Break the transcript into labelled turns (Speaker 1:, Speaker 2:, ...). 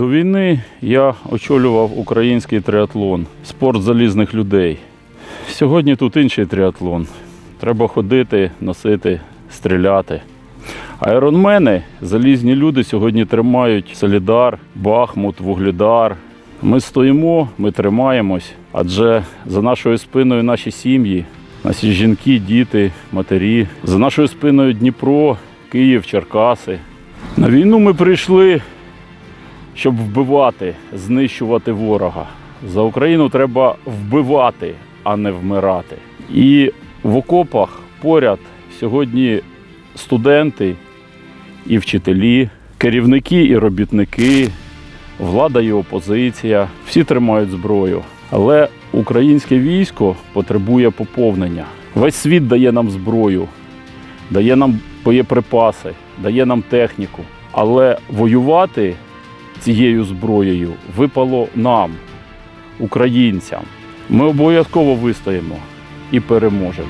Speaker 1: До війни я очолював український триатлон, спорт залізних людей. Сьогодні тут інший триатлон. Треба ходити, носити, стріляти. Айронмени, залізні люди сьогодні тримають Солідар, Бахмут, Вугледар. Ми стоїмо, ми тримаємось, адже за нашою спиною наші сім'ї, наші жінки, діти, матері. За нашою спиною Дніпро, Київ, Черкаси. На війну ми прийшли, щоб вбивати, знищувати ворога. За Україну треба вбивати, а не вмирати. І в окопах поряд сьогодні студенти і вчителі, керівники і робітники, влада і опозиція. Всі тримають зброю. Але українське військо потребує поповнення. Весь світ дає нам зброю, дає нам боєприпаси, дає нам техніку. Але воювати цією зброєю випало нам, українцям. Ми обов'язково вистоїмо і переможемо.